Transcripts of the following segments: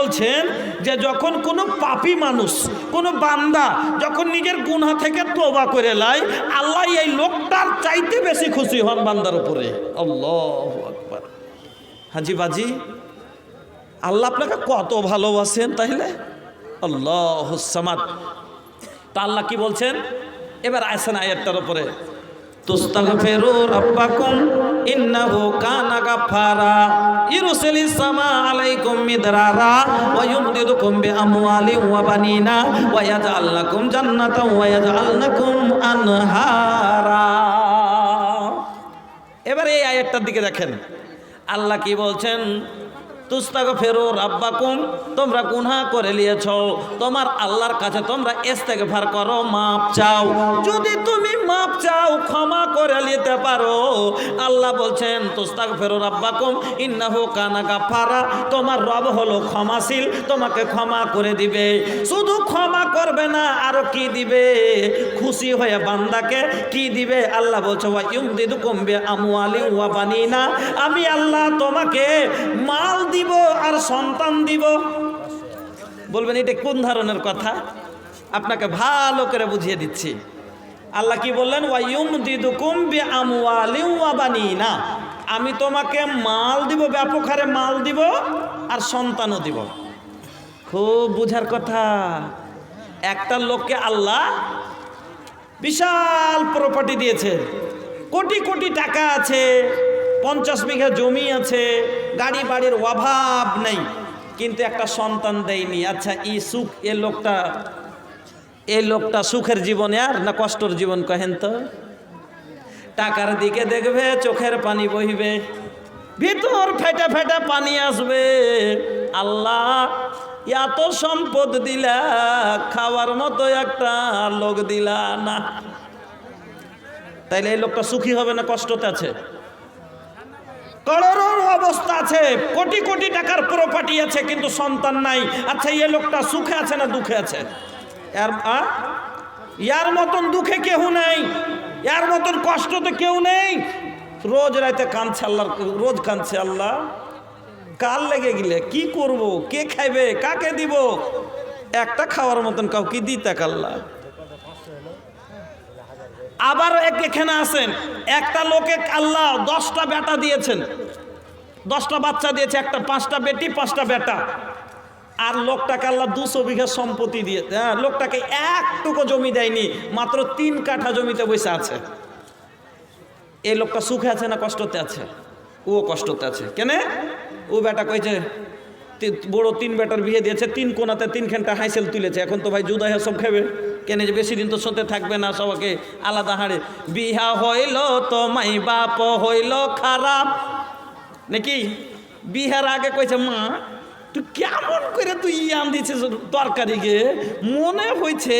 বলছেন যে যখন কোনো পাপী মানুষ, কোনো বান্দা যখন নিজের গুনাহ থেকে তোবা করে লাই আল্লাহ এই লোকটার চাইতে বেশি খুশি হন বান্দার উপরে। আল্লাহ আকবার। হাজি বাজি, আল্লাহ আপনাকে কত ভালোবাসেন তাইলে? আল্লাহ সামাদ। তা আল্লাহ কি বলছেন? এবার আসেন আয়াতটার উপরে। তুস্তাগফিরু রাব্বাকুম ইন্নাহু কানা গাফফারা ইরসিলিস সামা আলাইকুম মিদরারা ওয়া ইউমদিদুকুম বিআমওয়ালিন ওয়া বানিনা ওয়া ইয়াজআল লাকুম জান্নাতান ওয়া ইয়াজআল লাকুম আনহারা। এবার এই আয়াতটার দিকে দেখেন। আল্লাহ কি বলছেন? তুস্তাগ ফেরো রাব্বাকুম, তোমরা গুনাহ করে নিয়েছ। তোমার আল্লাহর কাছে তোমরা ইস্তেগফার করো মাপ চাও। যদি তুমি মাপ চাও, ক্ষমা করে নিতে পারো। আল্লাহ বলছেন তুস্তাগ ফেরো রাব্বাকুম, ইন্নাহু কানা গাফারা তোমার রব হলো ক্ষমাশীল, তোমাকে ক্ষমা করে দিবে। শুধু ক্ষমা করবে না, আরও কি দিবে? খুশি হয়ে বান্দাকে কি দিবে? আল্লাহ বলছে, ওয়া ইউমদিদুকুম বিআমওয়ালিন ওয়া বানিনা। আমি আল্লাহ তোমাকে মাল দিব আর সন্তান দিব। বলবেন, এটা কোন ধরনের কথা? আপনাকে ভালো করে বুঝিয়ে দিচ্ছি। আল্লাহ কি বললেন? বানিনা। আমি তোমাকে মাল দিব, ব্যাপক হারে মাল দিব আর সন্তানও দিব। খুব বুঝার কথা। একটা লোককে আল্লাহ বিশাল প্রপার্টি দিয়েছে। কোটি কোটি টাকা আছে, পঞ্চাশ বিঘা জমি আছে গাড়ি বাড়ির অভাব নেই। কিন্তু একটা সন্তান দেয়নি। আচ্ছা ই সুখ এ লোকটা এ লোকটা সুখের জীবনে আর না কষ্টর জীবন কহেন তো? টাকার দিকে দেখবে, চোখের পানি বহিবে ভিতর ফেটে ফেটে পানি আসবে। আল্লাহ, এত সম্পদ দিলা, খাওয়ার মতো একটা লোক দিলা না। তাইলে এই লোকটা সুখী হবে না কষ্টতে আছে? করোড়র অবস্থা আছে, কোটি কোটি টাকার প্রপার্টি আছে, কিন্তু সন্তান নাই। আচ্ছা এই লোকটা সুখে আছে না দুঃখে আছে? ইয়ার মতন দুঃখে কেউ নেই। ইয়ার মতন কষ্ট তো কেউ নেই। রোজ রাতে কাঁদছে আল্লাহ রোজ কাঁদছে আল্লাহ। কাল লেগে গেলে কি করব? কে খাইবে? কাকে দিব? একটা খাওয়ার মতন কাউকে দিতে কাল্লা আবার এক এখানে আসেন একটা লোকে আল্লাহ দশটা বেটা দিয়েছেন। দশটা বাচ্চা দিয়েছে, একটা পাঁচটা বেটি, পাঁচটা বেটা। আর লোকটাকে আল্লাহ দুশো বিঘা সম্পত্তি দিয়ে হ্যাঁ লোকটাকে একটুকু জমি দেয়নি, মাত্র তিন কাঠা জমিতে বসে আছে। এই লোকটা সুখে আছে না কষ্টতে আছে? ও কষ্টতে আছে। কেন? ও বেটা কইছে বড় তিন বেটার বিয়ে দিয়েছে, তিন কোনাতে তিনখানটা হাইসেল তুলেছে, এখন তো ভাই জুদা সব খাবে। কেন যে বেশি দিন তো সাথে থাকবে না, সবাকে আলাদা হাড়ে বিহা হইল তো মাই বাপ হইল খারাপ। নাকি? বিহার আগে কইছে, মা তুই কেমন করে তুই ইয়ান দিছিস তরকারি গে? মনে হয়েছে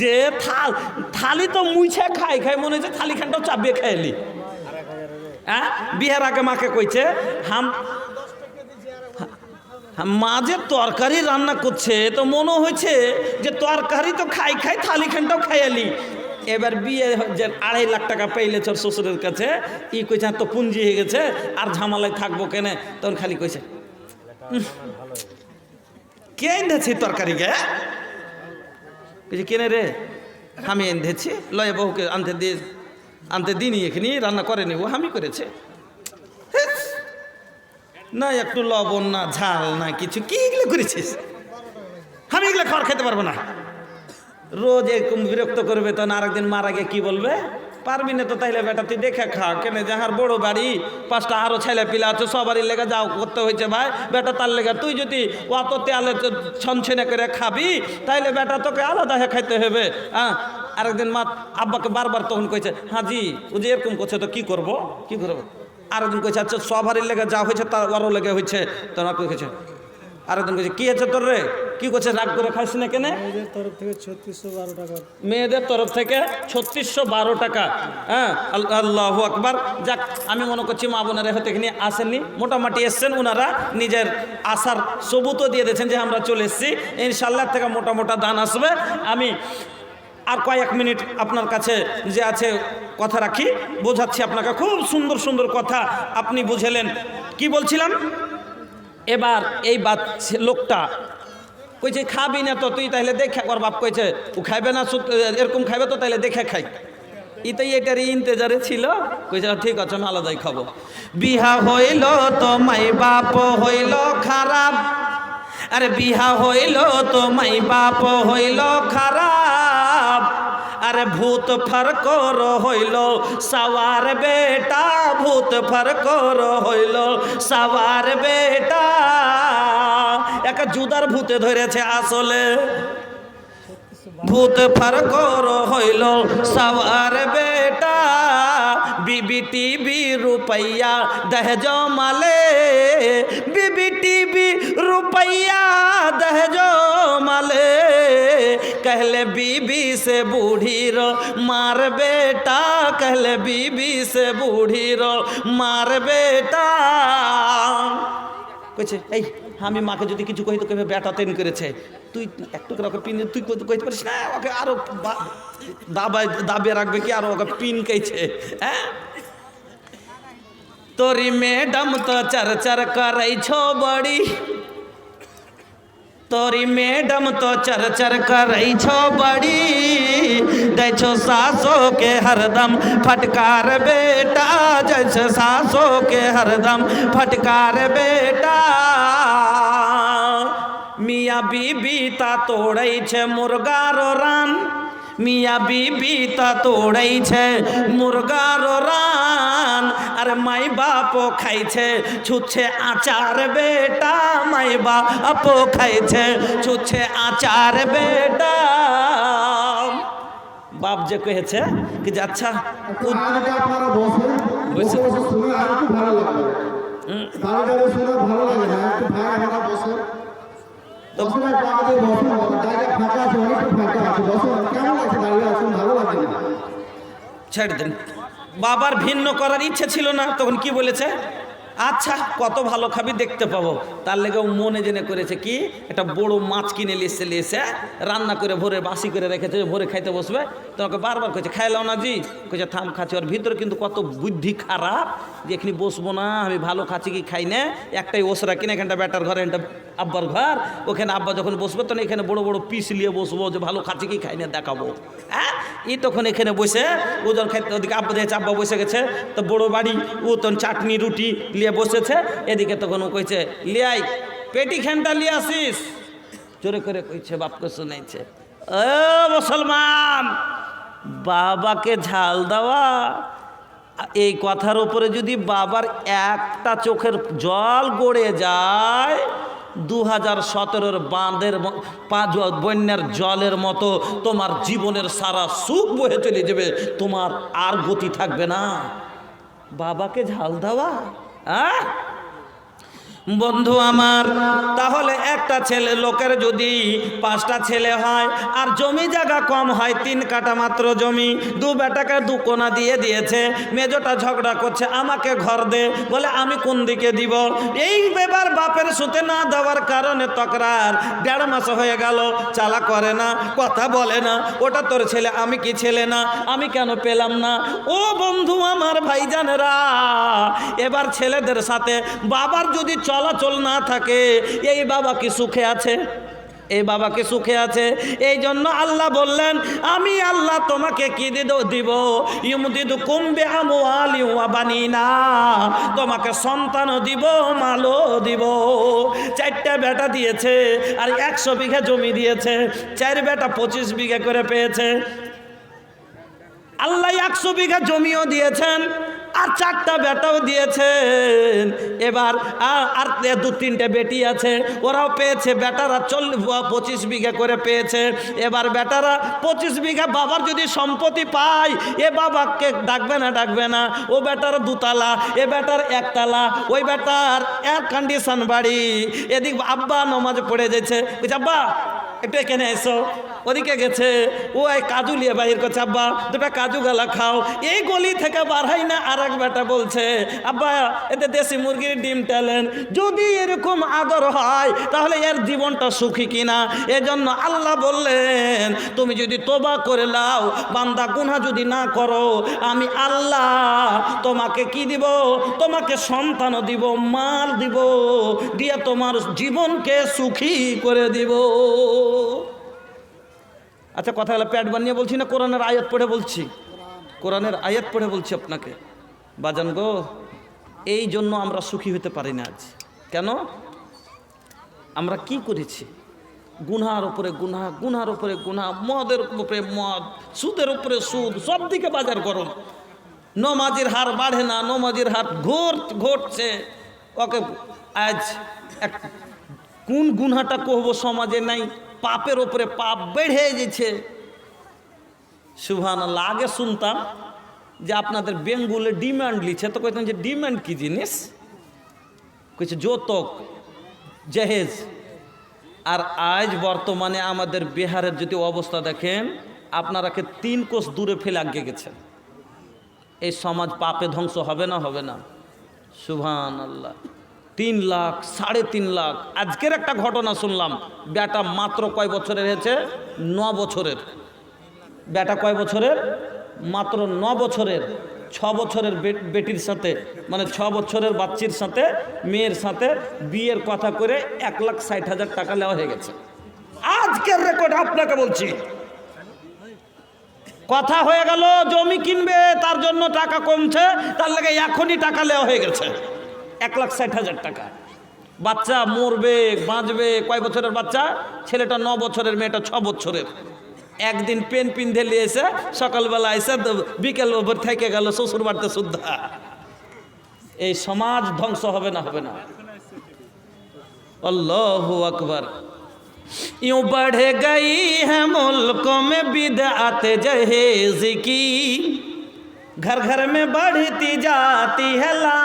যে থাল থালি তো মুছে খাই খাই মনে হয়েছে থালি খানটাও চাপিয়ে খাইলি হ্যাঁ? বিহার আগে মাকে কইছে হাম মা যে তরকারি রান্না করছে তো মনে হয়েছে যে তরকারি তো খাই খাই থালি খানটাও খাইয়ালি এবার বিয়ে যে আড়াই লাখ টাকা পাইলে তোর শ্বশুরের কাছে ই কইছে "আর তো পুঞ্জি হয়ে গেছে আর ঝামালায় থাকব কেনে? তখন খালি কইছে "উম, কে এনেছে তরকারি গে কইছে কেনে রে? আমি এনেছি। লয়ে বহুকে আনতে দিয়ে আনতে দিনি এখানে, রান্না করেনি ও আমি করেছে। না একটু লবণ, না ঝাল, না কিছু। কি এগুলো করেছিস? আমি এগুলো খাবার খেতে পারব না। রোজ এরকম বিরক্ত করবে তখন আরেকদিন মারা গিয়ে কি বলবে? পারবি না তো তাইলে বেটা, তুই দেখে খা, কেন যাহার বড় বাড়ি, পাঁচটা আরও ছেলে পিলা আছে, সবারই লেগে যাও, করতে হয়েছে ভাই। বেটা, তার লেগে তুই যদি অত তেলে ছনছনে করে খাবি, তাইলে বেটা তোকে আলাদা হয়ে খাইতে হবে। হ্যাঁ আরেকদিন মা, আব্বাকে বারবার তখন কইছে, হাজি, ও যে এরকম করছে তো কি করব? কি করব? আরেকদিন কইছে আচ্ছা সবারই লেগে যা হয়েছে তার ওরও লেগে হয়েছে তখন আপনি কইছে, আরেকদিন কইছে, কি আছে তোর রে? কি করছে? রাগ করে খাইস না কেনে? মেয়েদের তরফ থেকে ছত্রিশশো বারো টাকা। মেয়েদের তরফ থেকে ছত্রিশশো বারো টাকা। হ্যাঁ আল- আল্লাহু আকবার। যাক আমি মনে করছি মা বোনেরা হয়তো এখানে আসেননি। মোটামুটি এসছেন ওনারা নিজের আশার সবুতও দিয়ে দিয়েছেন যে আমরা চলে এসেছি। ইনশাল্লাহ থেকে মোটা মোটা দান আসবে। আমি আর কয়েক মিনিট আপনার কাছে যে আছে কথা রাখি। বোঝাচ্ছি আপনাকে। খুব সুন্দর সুন্দর কথা আপনি বুঝেলেন। কি বলছিলাম? এবার এই বাদ লোকটা কইছে, খাবি না তো তুই তাহলে দেখে কর বাপ, কইছে ও খাইবে না এরকম খাইবে তো তাহলে দেখে খাই। ইতাই এটার ইন্তেজারে ছিল, কইছে, ঠিক আছে, আমি আলাদাই খাব। বিহা হইল তো মাই বাপ, হইল খারাপ। আরে বিহা হইল তো মাই বাপ, হইল খারাপ। আরে ভূত ফারকর হইল, সওয়ার বেটা ভূত ফারকর হইল, সওয়ার বেটা একা জুদার ভূতে ধরেছে আসলে। ভূত ফার কর হইল সাওয়ার বেটা। বিবি টিভি রুপাইয়া দেহ জমালে। বিবি টিভি রুপাইয়া দেহ জমালে। কহলে, বিবি সে बूढ़ी रो मार बेटा कहले बीबी से बूढ़ी रो मार बेटा কইছে, এই, আমি মাকে যদি কিছু কই তো কইবে বেটা তেন করেছে। তুই একটু করে ওকে পিন, তুই কই- কইতে পারিস না? ওকে আরও দাবায়, দাবিয়ে রাখবে কি? আরও ওকে পিন কেছে হ্যাঁ? তোরি ম্যাডাম তো চার চার করাইছ বড়ি। तोरी मैडम तो चर चर करई छो बड़ी। देछो सासो के हरदम, फटकार बेटा। जैसे सासो के हरदम, फटकार बेटा। मिया बीबी ता तोड़ई छे मुर्गा रो रान। मिया बीबी ता तोड़ई छे मुर्गा रो रान। আর মাই বাপ খাইছে ছুচ্ছে আচার বেটা মাই বাপ খাইছে ছুচ্ছে আচার বেটা বাপ যে কহেছে কি যে আচ্ছা একটু আগে আপনারা বসেন বসে। বসে বসে শুনে আর একটু ভালো লাগবে দাঁড়িয়ে দাঁড়িয়ে শুনে ভালো লাগে না একটু ভাই আমরা বসেন তো- বসেন একটু আগে বসেন জায়গা ফাঁকা আছে অনেকটা ফাঁকা আছে বসেন কেমন লাগছে দাঁড়িয়ে আছেন ভালো লাগে না ছেড়ে দিন বাবার ভিন্ন করার ইচ্ছে ছিল না তখন কি বলেছে? আচ্ছা কত ভালো খাবি দেখতে পাবো। তার লেগে মনে জেনে করেছে কি, একটা বড় মাছ কিনে লিয়েছে লিয়েছে রান্না করে ভোরে বাসি করে রেখেছে ভোরে খাইতে বসবে। তোমাকে বারবার কইছে খাইলাও না জি। কইছে, থাম, খাচ্ছি। ওর ভিতরে কিন্তু কত বুদ্ধি খারাপ যে এখানে বসবো না, আমি ভালো খাচ্ছি কি খাই না। একটাই ওসরা কিনে এখানটা ব্যাটার ঘরে এটা আব্বার ঘর। ওখানে আব্বা যখন বসবে, তখন এখানে বড় বড় পিস নিয়ে বসবো যে ভালো খাচ্ছি কি খাই না দেখাবো। হ্যাঁ? ই তখন এখানে বসে, ও যখন খাইতে ওদিকে আব্বা দেখেছে, আব্বা বসে গেছে। তো বড় বাড়ি, ও তখন চাটনি, রুটি লিয়ে বসেছে, এদিকে তখন কইছে, লিয়াই, পেটি খানটা লিয়ে আসিস? জোরে করে কইছে বাপকে শুনাইছে ও মুসলমান, বাবাকে ঝাল দেওয়া এই কথার উপরে যদি বাবার একটা চোখের জল গড়ে যায় দু হাজার সতেরোর বাঁধের পাঁচ বন্যার জলের মতো তোমার জীবনের সারা সুখ বয়ে চলে যাবে, তোমার আর গতি থাকবে না। বাবাকে ঝাল দেওয়া হ্যাঁ বন্ধু আমার, তাহলে একটা ছেলে লোকের যদি পাঁচটা ছেলে হয়, আর জমি জায়গা কম হয়, তিন কাটা মাত্র জমি, দু বেটাকে দু কোনা দিয়ে দিয়েছে, মেজোটা ঝগড়া করছে, আমাকে ঘর দে, বলে আমি কোন দিকে দিব? এই এবার বাপের সুতে না দেওয়ার কারণে তকরার দেড় মাস হয়ে গেল, চালা করে না, কথা বলে না, ওটা তোর ছেলে, আমি কি ছেলে না, আমি কেন পেলাম না? ও বন্ধু আমার ভাইজানেরা, এবার ছেলেদের সাথে বাবার যদি চলাচল না থাকে। এই বাবা কি সুখে আছে? এই বাবাকে সুখে আছে? এই জন্য আল্লাহ বললেন, আমি আল্লাহ তোমাকে কি দিব? ইমদিদু কুম্বে ওয়া বানিনা। তোমাকে সন্তানও দিব, মালও দিব। চারটা বেটা দিয়েছে আর একশো বিঘা জমি দিয়েছে। চার বেটা পঁচিশ বিঘা করে পেয়েছে। আল্লাহ একশো বিঘা জমিও দিয়েছেন। আর চারটা বেটাও দিয়েছেন। এবার আর দু তিনটে বেটি আছে, ওরাও পেয়েছে। বেটারা চল্লিশ পঁচিশ বিঘা করে পেয়েছে। এবার বেটারা পঁচিশ বিঘা বাবার যদি সম্পত্তি পায়, এ বাবাকে ডাকবে না ডাকবে না। ও বেটার দুতলা, এ বেটার একতলা, ওই বেটার এয়ার কন্ডিশন বাড়ি। এদিক আব্বা নমাজ পড়ে বলছে, আব্বা একটু এখানে এসো। ওদিকে গেছে, ও এই কাজু লিয়ে বাহির করছে, আব্বা, দুটা কাজু গালা খাও। এই গলি থেকে বাড়াই না আর এক বেটা বলছে, আব্বা, এতে দেশি মুরগির ডিম টালেন। যদি এরকম আদর হয়, তাহলে এর জীবনটা সুখী কিনা? এজন্য আল্লাহ বললেন, তুমি যদি তোবা করে লাও বান্দা গুনা যদি না করো, আমি আল্লাহ তোমাকে কি দিব? তোমাকে সন্তানও দিব, মাল দিব, দিয়ে তোমার জীবনকে সুখী করে দিব। আচ্ছা কথা হলো প্যাট বানিয়ে বলছি না কোরআনের আয়াত পড়ে বলছি? কোরআনের আয়াত পড়ে বলছি আপনাকে। বাজান গো, এই জন্য আমরা সুখী হতে পারি না আজ। কেন? আমরা কি করেছি? গুনহার উপরে গুনহা গুনহার উপরে গুনহা মদের উপরে মদ, সুদের উপরে সুদ, সব দিকে বাজার গরম। নমাজের হার বাড়ে না, নমাজের হার ঘোর, ঘটছে। ওকে, আজ এক কোন গুনহাটা কহব সমাজে নাই? পাপের ওপরে পাপ বেড়ে গেছে। সুভান আগে শুনতাম যে আপনাদের বেঙ্গুলে ডিমান্ড লিছে তো কইতাম যে ডিমান্ড কি জিনিস? কইছে, যৌতক, জেহেজ। আর আজ বর্তমানে আমাদের বিহারের যদি অবস্থা দেখেন আপনারাকে তিন কোষ দূরে ফেলে আগে গেছেন? এই সমাজ পাপে ধ্বংস হবে না হবে না। সুভান আল্লাহ তিন লাখ, সাড়ে তিন লাখ। আজকের একটা ঘটনা শুনলাম। বেটা মাত্র কয় বছরের হয়েছে? ন বছরের। বেটা কয় বছরের? মাত্র ন বছরের। ছ বছরের বেটির সাথে মানে ছ বছরের বাচ্চির সাথে, মেয়ের সাথে বিয়ের কথা করে এক লাখ ষাট হাজার টাকা নেওয়া হয়ে গেছে। আজকের রেকর্ড আপনাকে বলছি। কথা হয়ে গেল, জমি কিনবে, তার জন্য টাকা কমছে, তার লাগে এখনই টাকা নেওয়া হয়ে গেছে। এক লাখ ষাট হাজার টাকা বাচ্চা মরবে বাঁচবে কয় বছরের বাচ্চা ছেলেটা ন বছরের মেয়েটা ছ বছরের একদিন পেন পিন্ধে নিয়ে এসে সকালবেলা এসে দ- বিকেল ওপর থেকে গেল শ্বশুর বাড়িতে শুদ্ধা এই সমাজ ধ্বংস হবে না হবে না अल्लाह अकबर यूं बढ़ गई है मुल्कों में बिदअत जहेज की घर घर में बढ़ती जाती है ला